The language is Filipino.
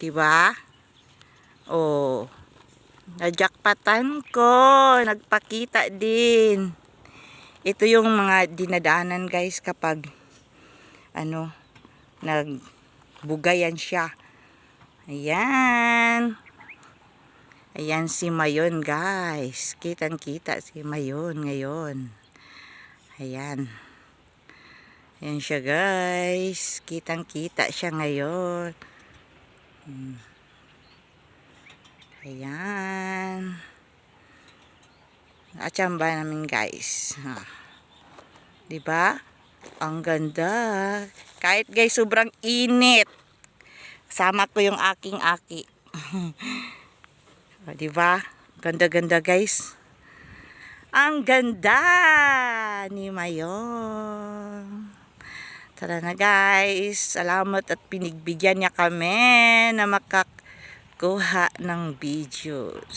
'Di ba? Oh. Najakpatan ko. Nagpakita din. Ito yung mga dinadaanan guys kapag ano, nagbugayan siya. Ayan. Ayan si Mayon guys. Kitang kita si Mayon ngayon. Ayan. Ayan siya guys. Kitang kita siya ngayon. Hmm. Ayan. Achamba namin guys. Ha. 'Di ba? Ang ganda. Kahit guys sobrang init. Sama ko yung aking aki. O, 'Di ba? Ganda-ganda guys. Ang ganda ni Mayon. Tara na guys. Salamat at pinigbigyan niya kami na makakuha ng videos.